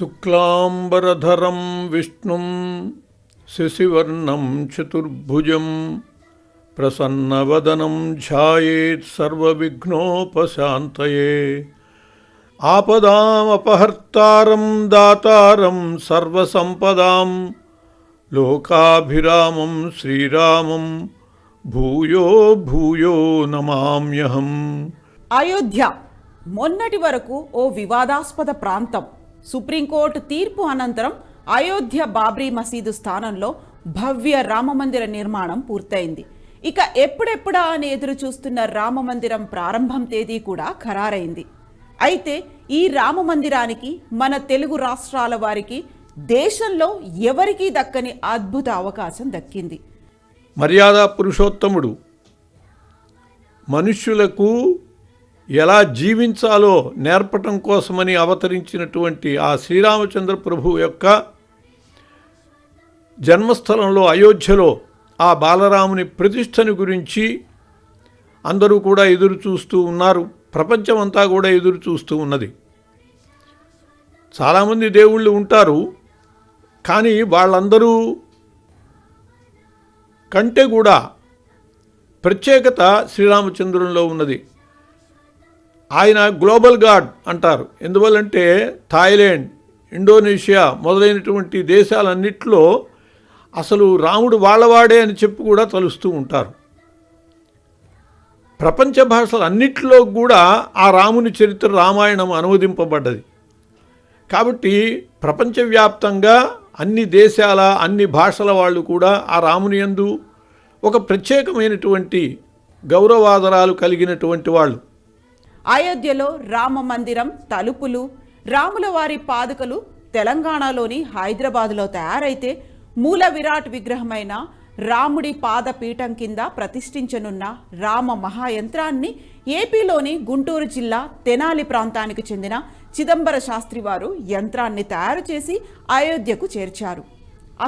శుక్లాంబరధరం విష్ణుం శశివర్ణం చతుర్భుజం ప్రసన్నవదనం ధ్యాయేత్ సర్వవిఘ్నోపశాంతయే. ఆపదామపహర్తారం దాతారం సర్వసంపదాం లోకాభిరామం శ్రీరామం భూయో భూయో నమామ్యహం. అయోధ్య మొన్నటి వరకు ఓ వివాదాస్పద ప్రాంతం. సుప్రీంకోర్టు తీర్పు అనంతరం అయోధ్య బాబ్రీ మసీదు స్థానంలో భవ్య రామమందిర నిర్మాణం పూర్తయింది. ఇక ఎప్పుడెప్పుడా అని ఎదురు చూస్తున్న రామమందిరం ప్రారంభం తేదీ కూడా ఖరారైంది. అయితే ఈ రామమందిరానికి మన తెలుగు రాష్ట్రాల వారికి దేశంలో ఎవరికీ దక్కని అద్భుత అవకాశం దక్కింది. మర్యాద పురుషోత్తముడు మనుష్యులకు ఎలా జీవించాలో నేర్పటం కోసమని అవతరించినటువంటి ఆ శ్రీరామచంద్ర ప్రభు యొక్క జన్మస్థలంలో అయోధ్యలో ఆ బాలరాముని ప్రతిష్టని గురించి అందరూ కూడా ఎదురు చూస్తూ ఉన్నారు. ప్రపంచమంతా కూడా ఎదురు చూస్తూ ఉన్నది. చాలామంది దేవుళ్ళు ఉంటారు కానీ వాళ్ళందరూ కంటే కూడా ప్రత్యేకత శ్రీరామచంద్రునిలో ఉన్నది. ఆయన గ్లోబల్ గాడ్ అంటారు. ఎందువల్లంటే థాయిలాండ్ ఇండోనేషియా మొదలైనటువంటి దేశాలన్నింటిలో అసలు రాముడు వాళ్ళవాడే అని చెప్పి కూడా తలుస్తూ ఉంటారు. ప్రపంచ భాషలు అన్నిటిలో కూడా ఆ రాముని చరిత్ర రామాయణం అనువదింపబడ్డది. కాబట్టి ప్రపంచవ్యాప్తంగా అన్ని దేశాల అన్ని భాషల వాళ్ళు కూడా ఆ రాముని యందు ఒక ప్రత్యేకమైనటువంటి గౌరవాదరాలు కలిగినటువంటి వాళ్ళు. అయోధ్యలో రామ మందిరం తలుపులు రాముల వారి పాదుకలు తెలంగాణలోని హైదరాబాద్లో తయారైతే మూల విరాట్ విగ్రహమైన రాముడి పాదపీఠం కింద ప్రతిష్ఠించనున్న రామ మహాయంత్రాన్ని ఏపీలోని గుంటూరు జిల్లా తెనాలి ప్రాంతానికి చెందిన చిదంబర శాస్త్రి వారు యంత్రాన్ని తయారు చేసి అయోధ్యకు చేర్చారు.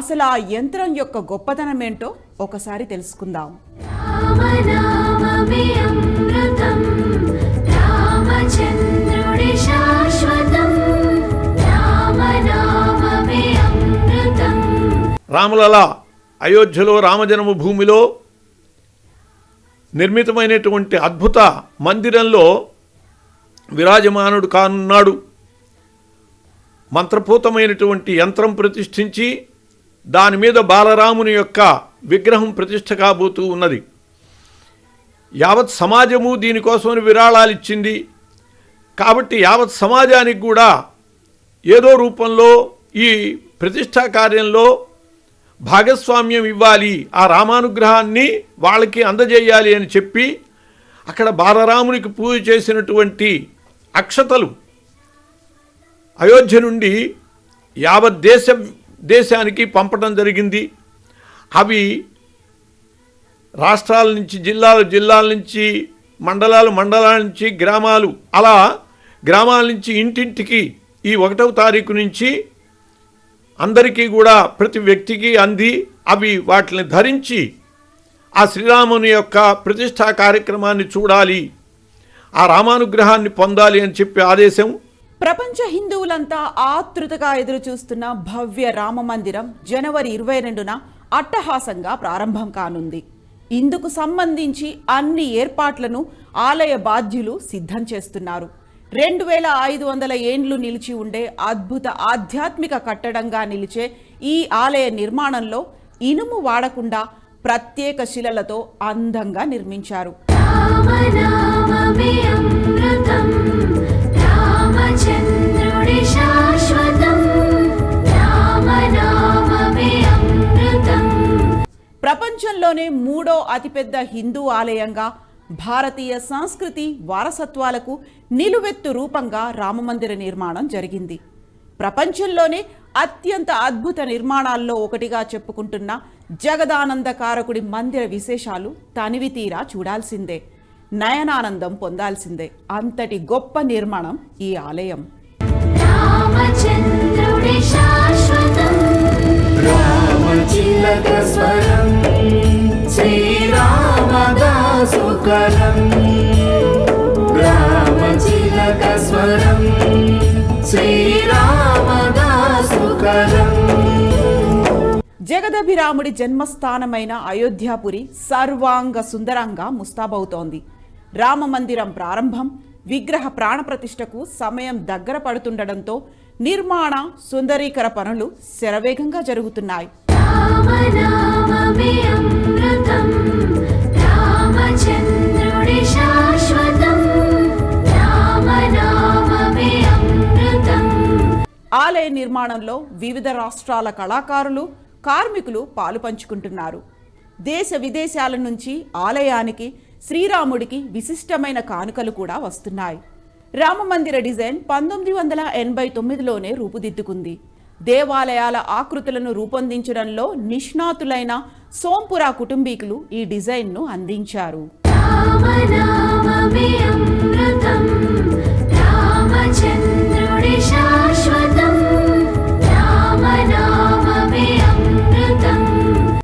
అసలు ఆ యంత్రం యొక్క గొప్పతనం ఏంటో ఒకసారి తెలుసుకుందాం. రాములలా అయోధ్యలో రామజన్మభూమిలో నిర్మితమైనటువంటి అద్భుత మందిరంలో విరాజమానుడు కానున్నాడు. మంత్రపూతమైనటువంటి యంత్రం ప్రతిష్ఠించి దాని మీద బాలరాముని యొక్క విగ్రహం ప్రతిష్ఠ కాబోతూ ఉన్నది. యావత్ సమాజము దీనికోసమని విరాళాలు ఇచ్చింది కాబట్టి యావత్ సమాజానికి కూడా ఏదో రూపంలో ఈ ప్రతిష్టా కార్యంలో భాగస్వామ్యం ఇవ్వాలి ఆ రామానుగ్రహాన్ని వాళ్ళకి అందజేయాలి అని చెప్పి అక్కడ బాలరామునికి పూజ చేసినటువంటి అక్షతలు అయోధ్య నుండి యావత్ దేశ దేశానికి పంపడం జరిగింది. అవి రాష్ట్రాల నుంచి జిల్లాలు జిల్లాల నుంచి మండలాలు మండలాల నుంచి గ్రామాలు అలా గ్రామాల నుంచి ఇంటింటికి ఈ ఒకటవ తారీఖు నుంచి అందరికీ కూడా ప్రతి వ్యక్తికి అంది అవి వాటిని ధరించి ఆ శ్రీరాముని యొక్క ప్రతిష్టా కార్యక్రమాన్ని చూడాలి ఆ రామానుగ్రహాన్ని పొందాలి అని చెప్పి ఆదేశం. ప్రపంచ హిందువులంతా ఆతృతగా ఎదురు చూస్తున్న భవ్య రామ మందిరం జనవరి ఇరవై రెండున అట్టహాసంగా ప్రారంభం కానుంది. ఇందుకు సంబంధించి అన్ని ఏర్పాట్లను ఆలయ బాధ్యులు సిద్ధం చేస్తున్నారు. రెండు వేల ఐదు వందల ఏండ్లు నిలిచి ఉండే అద్భుత ఆధ్యాత్మిక కట్టడంగా నిలిచే ఈ ఆలయ నిర్మాణంలో ఇనుము వాడకుండా ప్రత్యేక శిలలతో అందంగా నిర్మించారు. ప్రపంచంలోనే మూడో అతిపెద్ద హిందూ ఆలయంగా భారతీయ సంస్కృతి వారసత్వాలకు నిలువెత్తు రూపంగా రామమందిర నిర్మాణం జరిగింది. ప్రపంచంలోనే అత్యంత అద్భుత నిర్మాణాల్లో ఒకటిగా చెప్పుకుంటున్న జగదానందకారకుడి మందిర విశేషాలు తనివి తీరా చూడాల్సిందే. నయనానందం పొందాల్సిందే. అంతటి గొప్ప నిర్మాణం ఈ ఆలయం. శ్రీరామదాసుకరం జగదభిరాముడి జన్మస్థానమైన అయోధ్యాపురి సర్వాంగ సుందరంగా ముస్తాబవుతోంది. రామ మందిరం ప్రారంభం విగ్రహ ప్రాణప్రతిష్టకు సమయం దగ్గర పడుతుండడంతో నిర్మాణ సుందరీకర పనులు శరవేగంగా జరుగుతున్నాయి. ఆలయ నిర్మాణంలో వివిధ రాష్ట్రాల కళాకారులు కార్మికులు పాలు పంచుకుంటున్నారు. దేశ విదేశాల నుంచి ఆలయానికి శ్రీరాముడికి విశిష్టమైన కానుకలు కూడా వస్తున్నాయి. రామమందిర డిజైన్ పంతొమ్మిది వందల ఎనభై తొమ్మిదిలోనే రూపుదిద్దుకుంది. దేవాలయాల ఆకృతులను రూపొందించడంలో నిష్ణాతులైన సోంపురా కుటుంబీకులు ఈ డిజైన్ను అందించారు. రామచంద్ర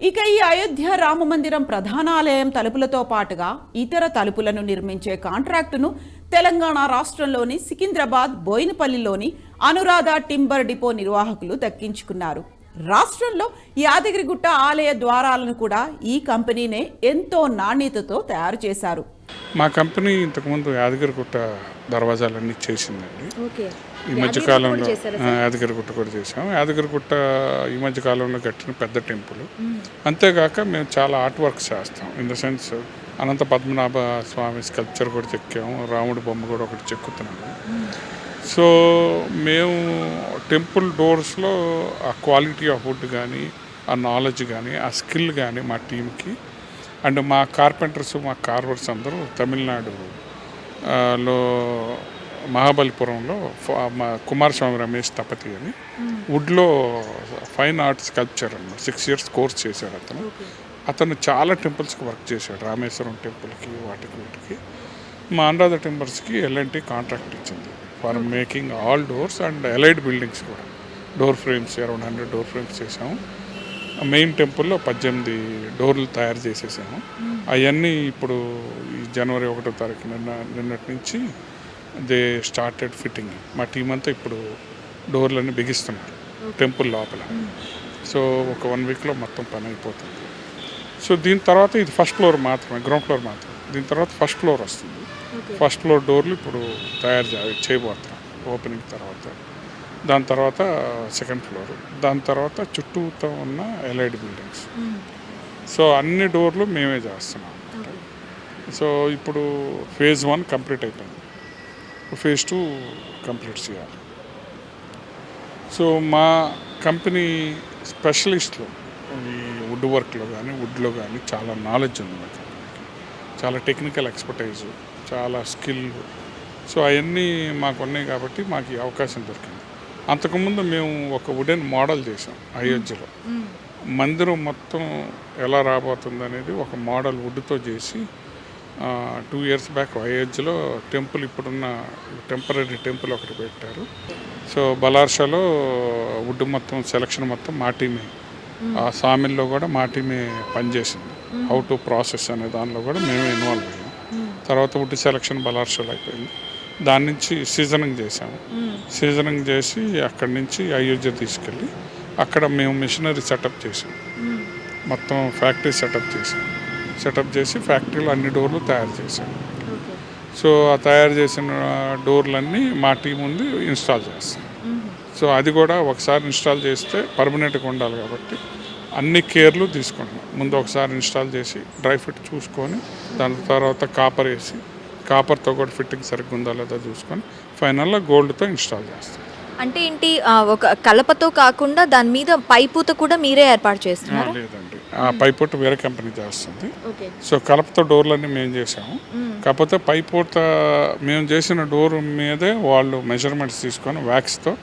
ఇక ఈ అయోధ్య రామ మందిరం ప్రధానాలయం తలుపులతో పాటుగా ఇతర తలుపులను నిర్మించే కాంట్రాక్టును తెలంగాణ రాష్ట్రంలోని సికింద్రాబాద్ బోయినపల్లిలోని అనురాధ టింబర్ డిపో నిర్వాహకులు దక్కించుకున్నారు. రాష్ట్రంలో యాదగిరిగుట్ట ఆలయ ద్వారాలను కూడా ఈ కంపెనీనే ఎంతో నాణ్యతతో తయారు చేశారు. మా కంపెనీ ఇంతకుముందు యాదగిరిగుట్ట దర్వాజాలన్నీ చేసిందండి. ఈ మధ్య కాలంలో ఆ, యాదగిరిగుట్ట కూడా చేసాం యాదగిరిగుట్ట ఈ మధ్య కాలంలో కట్టిన పెద్ద టెంపుల్. అంతేగాక మేము చాలా ఆర్ట్ వర్క్స్ చేస్తాం. In the sense Anantha Padmanabha Swamy sculpture కూడా చెక్కాము. రాముడి బొమ్మ కూడా ఒకటి చెక్కుతున్నాము. సో మేము టెంపుల్ డోర్స్లో ఆ క్వాలిటీ ఆఫ్ వుడ్ కానీ ఆ నాలెడ్జ్ కానీ ఆ స్కిల్ కానీ మా టీంకి అండ్ మా కార్పెంటర్స్ మా కార్వర్స్ అందరూ తమిళనాడు లో మహాబలిపురంలో కుమారస్వామి రమేష్ తపతి అని. వుడ్లో ఫైన్ ఆర్ట్స్ కల్చర్ అన్నమాట సిక్స్ ఇయర్స్ కోర్స్ చేశాడు అతను. అతను చాలా టెంపుల్స్కి వర్క్ చేశాడు. రామేశ్వరం టెంపుల్కి వాటికి వీటికి. మా అనురాధ టెంపుల్స్కి ఎల్ఎన్టీ కాంట్రాక్ట్ ఇచ్చింది. For making all doors and allied buildings కూడా. Door frames around hundred door frames చేసాము మెయిన్ టెంపుల్లో పద్దెనిమిది డోర్లు తయారు చేసేసాము. అవన్నీ ఇప్పుడు ఈ జనవరి ఒకటో తారీఖు నిన్న నిన్నటి నుంచి దే స్టార్టెడ్ ఫిట్టింగ్. మా టీం అంతా ఇప్పుడు డోర్లన్నీ బిగిస్తున్నారు టెంపుల్ లోపల. సో ఒక వన్ వీక్లో మొత్తం పని అయిపోతుంది సో దీని తర్వాత ఇది ఫస్ట్ ఫ్లోర్ మాత్రమే గ్రౌండ్ ఫ్లోర్ మాత్రమే. దీని తర్వాత ఫస్ట్ ఫ్లోర్ వస్తుంది. ఫస్ట్ ఫ్లోర్ డోర్లు ఇప్పుడు తయారు చేయబోతున్నాం ఓపెనింగ్ తర్వాత. దాని తర్వాత సెకండ్ ఫ్లోర్. దాని తర్వాత చుట్టూతో ఉన్న ఎల్ఐడి బిల్డింగ్స్. సో అన్ని డోర్లు మేమే చేస్తున్నాం. సో ఇప్పుడు ఫేజ్ వన్ కంప్లీట్ అయిపోయింది. ఫేజ్ టూ కంప్లీట్ చేయాలి సో మా కంపెనీ స్పెషలిస్ట్లో ఈ వుడ్ వర్క్లో కానీ వుడ్లో కానీ చాలా నాలెడ్జ్ ఉంది మా కంపెనీకి చాలా టెక్నికల్ ఎక్స్పర్టైజ్ చాలా స్కిల్ సో అవన్నీ మాకు ఉన్నాయి కాబట్టి మాకు ఈ అవకాశం దొరికింది. అంతకుముందు మేము ఒక వుడెన్ మోడల్ చేసాం అయోధ్యలో మందిరం మొత్తం ఎలా రాబోతుంది అనేది ఒక మోడల్ వుడ్తో చేసి టూ ఇయర్స్ బ్యాక్ అయోధ్యలో టెంపుల్ ఇప్పుడున్న టెంపరీ టెంపుల్ ఒకటి పెట్టారు. సో బలార్షాలో వుడ్ మొత్తం సెలక్షన్ మొత్తం మా టీమే ఆ సామిల్లో కూడా మా టీమే పనిచేసింది హౌ టు ప్రాసెస్ అనే దానిలో కూడా మేమే ఇన్వాల్వ్ అయ్యాం. తర్వాత వుడ్ సెలక్షన్ బలార్షాలో అయిపోయింది. దాని నుంచి సీజనింగ్ చేసాము సీజనింగ్ చేసి అక్కడి నుంచి అయోధ్య తీసుకెళ్ళి అక్కడ మేము మిషనరీ సెటప్ చేసాం మొత్తం ఫ్యాక్టరీ సెటప్ చేసాం సెటప్ చేసి ఫ్యాక్టరీలో అన్ని డోర్లు తయారు చేసాం సో ఆ తయారు చేసిన డోర్లన్నీ మా టీం ఉంది ఇన్స్టాల్ చేస్తాం. సో అది కూడా ఒకసారి ఇన్స్టాల్ చేస్తే పర్మనెంట్గా ఉండాలి కాబట్టి అన్ని కేర్లు తీసుకుంటాం ముందు ఒకసారి ఇన్స్టాల్ చేసి డ్రై ఫిట్ చూసుకొని దాని తర్వాత కాపర్ వేసి కాపర్తో కూడా ఫిట్టింగ్ సరిగ్గా ఉందా లేదా చూసుకొని ఫైనల్లో గోల్డ్తో ఇన్స్టాల్ చేస్తాం. అంటే ఏంటి ఒక కలపతో కాకుండా దాని మీద పైపూత కూడా మీరే ఏర్పాటు చేస్తున్నారు? లేదండి. ఆ పైపోట వేరే కంపెనీ చేస్తుంది. సో కలపతో డోర్లన్నీ మేము చేసాము కాకపోతే పైపోట మేము చేసిన డోర్ మీదే వాళ్ళు మెజర్మెంట్స్ తీసుకొని వ్యాక్స్తో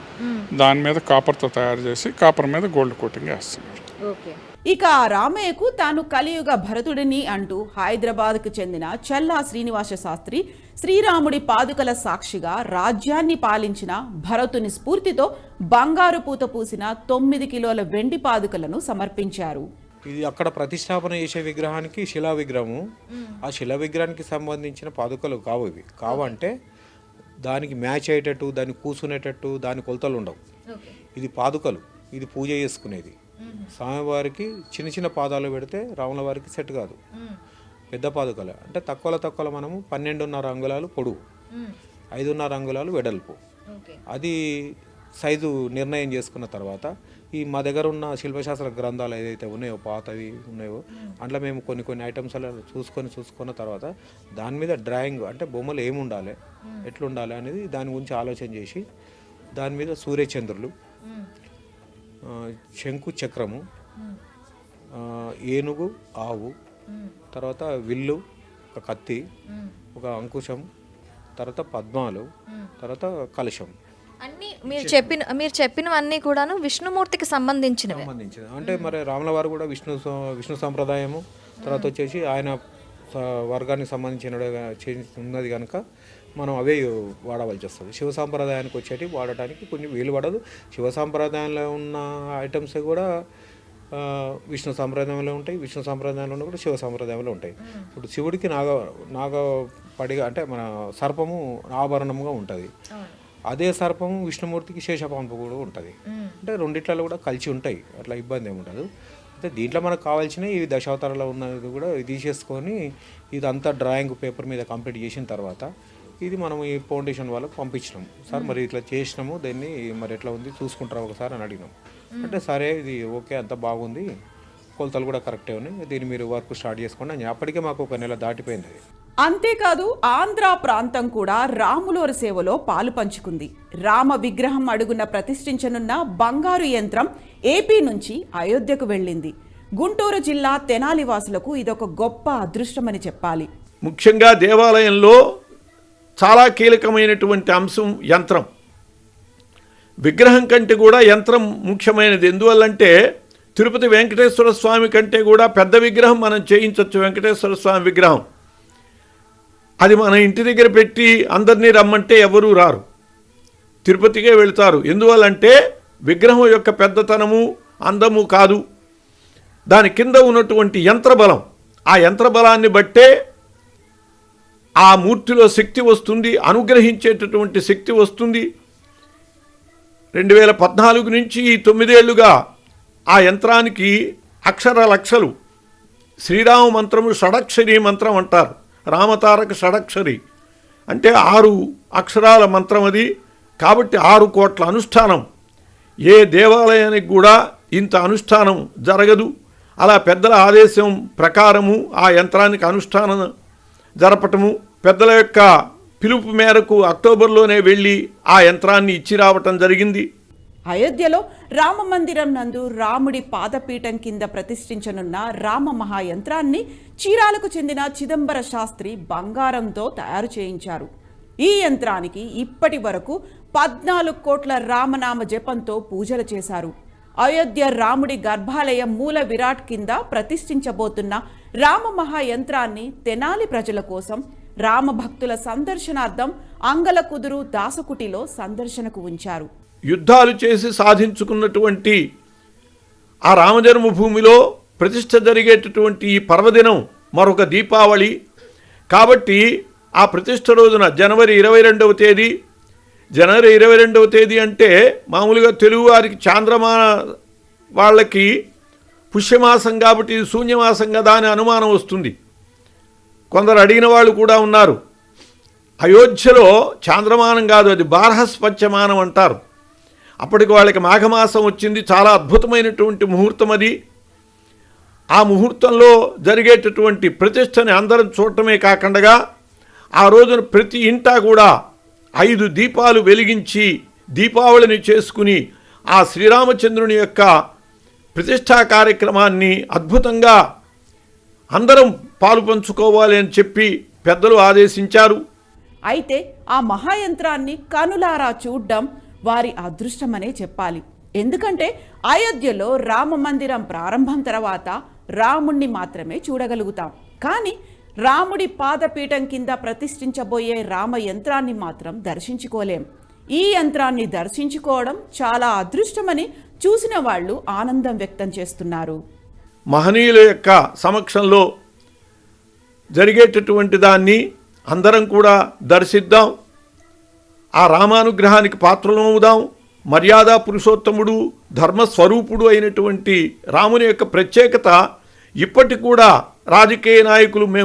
దాని మీద కాపర్తో తయారు చేసి కాపర్ మీద గోల్డ్ కోటింగ్ వేస్తున్నారు. ఓకే. ఇక రామయ్యకు తాను కలియుగ భరతుడిని అంటూ హైదరాబాద్కు చెందిన చల్లా శ్రీనివాస శాస్త్రి శ్రీరాముడి పాదుకల సాక్షిగా రాజ్యాన్ని పాలించిన భరతుని స్ఫూర్తితో బంగారు పూత పూసిన తొమ్మిది కిలోల వెండి పాదుకలను సమర్పించారు. ఇది అక్కడ ప్రతిష్టాపన చేసే విగ్రహానికి శిలా విగ్రహము ఆ శిలా విగ్రహానికి సంబంధించిన పాదుకలు కావు ఇవి. కావంటే దానికి మ్యాచ్ అయ్యేటట్టు దాన్ని కూసునేటట్టు దాని కొలతలు ఉండవు. ఇది పాదుకలు. ఇది పూజ చేసుకునేది. స్వామివారికి చిన్న చిన్న పాదాలు పెడితే రాముల వారికి సెట్ కాదు. పెద్ద పాదుకలు. అంటే తక్కువలో తక్కువలో మనము పన్నెండున్నర అంగుళాలు పొడవు. ఐదున్నర అంగుళాలు వెడల్పు. అది సైజు నిర్ణయం చేసుకున్న తర్వాత ఈ మా దగ్గర ఉన్న శిల్పశాస్త్ర గ్రంథాలు ఏదైతే ఉన్నాయో పాతవి ఉన్నాయో అందులో మేము కొన్ని కొన్ని ఐటమ్స్ అలా చూసుకొని చూసుకున్న తర్వాత దాని మీద డ్రాయింగ్ అంటే బొమ్మలు ఏమి ఉండాలి ఎట్లుండాలి అనేది దాని గురించి ఆలోచన చేసి దాని మీద సూర్యచంద్రులు శంకు చక్రము ఏనుగు ఆవు తర్వాత విల్లు ఒక కత్తి ఒక అంకుశం తర్వాత పద్మాలు తర్వాత కలశం. అన్ని మీరు చెప్పిన మీరు చెప్పినవన్నీ కూడాను విష్ణుమూర్తికి సంబంధించినవే. సంబంధించింది అంటే మరి రాముల వారు కూడా విష్ణు విష్ణు సంప్రదాయము. తర్వాత వచ్చేసి ఆయన వర్గానికి సంబంధించిన ఉన్నది కనుక మనం అవే వాడవలసి వస్తుంది. శివ సాంప్రదాయానికి వచ్చేటి వాడటానికి కొన్ని వీలు పడదు. శివ సాంప్రదాయంలో ఉన్న ఐటమ్స్ కూడా విష్ణు సాంప్రదాయంలో ఉంటాయి. విష్ణు సాంప్రదాయంలో కూడా శివ సాంప్రదాయంలో ఉంటాయి. ఇప్పుడు శివుడికి నాగ నాగ పడిగా అంటే మన సర్పము ఆభరణముగా ఉంటుంది. అదే సర్పము విష్ణుమూర్తికి శేషపాంపు కూడా ఉంటుంది. అంటే రెండిట్లలో కూడా కలిసి ఉంటాయి. అట్లా ఇబ్బంది ఏమి ఉండదు. అయితే దీంట్లో మనకు కావాల్సిన ఈ దశావతారాలు ఉన్నది కూడా తీసేసుకొని ఇదంతా డ్రాయింగ్ పేపర్ మీద కంప్లీట్ చేసిన తర్వాత ఇది మనం ఈ ఫౌండేషన్ వాళ్ళకి పంపించినాం. సార్ మరి ఇట్లా చేసినాము దాన్ని మరి ఎట్లా ఉంది చూసుకుంటారా ఒకసారి అని అడిగినాం. అంటే సరే ఇది ఓకే అంత బాగుంది. కొలతలు కూడా కరెక్టే ఉన్నాయి. దీన్ని మీరు వర్క్ స్టార్ట్ చేసుకోండి అని అప్పటికే మాకు ఒక నెల దాటిపోయింది అది. అంతేకాదు ఆంధ్ర ప్రాంతం కూడా రాములోరి సేవలో పాలు పంచుకుంది. రామ విగ్రహం అడుగున ప్రతిష్ఠించనున్న బంగారు యంత్రం ఏపీ నుంచి అయోధ్యకు వెళ్ళింది. గుంటూరు జిల్లా తెనాలి వాసులకు ఇదొక గొప్ప అదృష్టమని చెప్పాలి. ముఖ్యంగా దేవాలయంలో చాలా కీలకమైనటువంటి అంశం యంత్రం. విగ్రహం కంటే కూడా యంత్రం ముఖ్యమైనది. ఎందువల్లంటే తిరుపతి వెంకటేశ్వర స్వామి కంటే కూడా పెద్ద విగ్రహం మనం చేయించవచ్చు వెంకటేశ్వర స్వామి విగ్రహం. అది మన ఇంటి దగ్గర పెట్టి అందరినీ రమ్మంటే ఎవరూ రారు. తిరుపతికే వెళ్తారు. ఎందువల్లంటే విగ్రహం యొక్క పెద్దతనము అందము కాదు. దాని కింద ఉన్నటువంటి యంత్రబలం ఆ యంత్రబలాన్ని బట్టే ఆ మూర్తిలో శక్తి వస్తుంది అనుగ్రహించేటటువంటి శక్తి వస్తుంది. రెండు వేల పద్నాలుగు నుంచి తొమ్మిదేళ్ళుగా ఆ యంత్రానికి అక్షర లక్షలు శ్రీరామ మంత్రము షడక్షరీ మంత్రం అంటారు. రామతారక షడక్షరి అంటే ఆరు అక్షరాల మంత్రం అది. కాబట్టి ఆరు కోట్ల అనుష్ఠానం. ఏ దేవాలయానికి కూడా ఇంత అనుష్ఠానం జరగదు. అలా పెద్దల ఆదేశం ప్రకారము ఆ యంత్రానికి అనుష్ఠానం జరపటము. పెద్దల యొక్క పిలుపు మేరకు అక్టోబర్లోనే వెళ్ళి ఆ యంత్రాన్ని ఇచ్చి రావటం జరిగింది. అయోధ్యలో రామ మందిరం నందు రాముడి పాదపీఠం కింద ప్రతిష్ఠించనున్న రామ మహాయంత్రాన్ని చీరాలకు చెందిన చిదంబర శాస్త్రి బంగారంతో తయారు చేయించారు. ఈ యంత్రానికి ఇప్పటి వరకు పద్నాలుగు కోట్ల రామనామ జపంతో పూజలు చేశారు. అయోధ్య రాముడి గర్భాలయం మూల విరాట్ కింద ప్రతిష్ఠించబోతున్న రామ మహాయంత్రాన్ని తెనాలి ప్రజల కోసం రామభక్తుల సందర్శనార్థం అంగలకుదురు దాసకుటిలో సందర్శనకు ఉంచారు. యుద్ధాలు చేసి సాధించుకున్నటువంటి ఆ రామజన్మభూమిలో ప్రతిష్ఠ జరిగేటటువంటి ఈ పర్వదినం మరొక దీపావళి. కాబట్టి ఆ ప్రతిష్ట రోజున జనవరి ఇరవై రెండవ తేదీ జనవరి ఇరవై రెండవ తేదీ అంటే మామూలుగా తెలుగువారికి చాంద్రమా వాళ్ళకి పుష్యమాసం కాబట్టి ఇది శూన్యమాసం కదా అని అనుమానం వస్తుంది. కొందరు అడిగిన వాళ్ళు కూడా ఉన్నారు. అయోధ్యలో చాంద్రమానం కాదు అది బార్హస్పత్యమానం అంటారు. అప్పటికి వాళ్ళకి మాఘమాసం వచ్చింది. చాలా అద్భుతమైనటువంటి ముహూర్తం అది. ఆ ముహూర్తంలో జరిగేటటువంటి ప్రతిష్టని అందరం చూడటమే కాకుండా ఆ రోజున ప్రతి ఇంటా కూడా ఐదు దీపాలు వెలిగించి దీపావళిని చేసుకుని ఆ శ్రీరామచంద్రుని యొక్క ప్రతిష్టా కార్యక్రమాన్ని అద్భుతంగా అందరం పాలు పంచుకోవాలి అని చెప్పి పెద్దలు ఆదేశించారు. అయితే ఆ మహాయంత్రాన్ని కనులారా చూడ్డం వారి అదృష్టమనే చెప్పాలి. ఎందుకంటే అయోధ్యలో రామ మందిరం ప్రారంభం తర్వాత రాముణ్ణి మాత్రమే చూడగలుగుతాం. కానీ రాముడి పాదపీఠం కింద ప్రతిష్ఠించబోయే రామ యంత్రాన్ని మాత్రం దర్శించుకోలేం. ఈ యంత్రాన్ని దర్శించుకోవడం చాలా అదృష్టమని చూసిన వాళ్ళు ఆనందం వ్యక్తం చేస్తున్నారు. మహనీయుల యొక్క సమక్షంలో జరిగేటటువంటి దాన్ని అందరం కూడా దర్శిద్దాం. ఆ రామానుగ్రహానికి పాత్రలమవుదాం మర్యాద పురుషోత్తముడు ధర్మస్వరూపుడు అయినటువంటి రాముని యొక్క ప్రత్యేకత ఇప్పటికి కూడా రాజకీయ నాయకులు మేము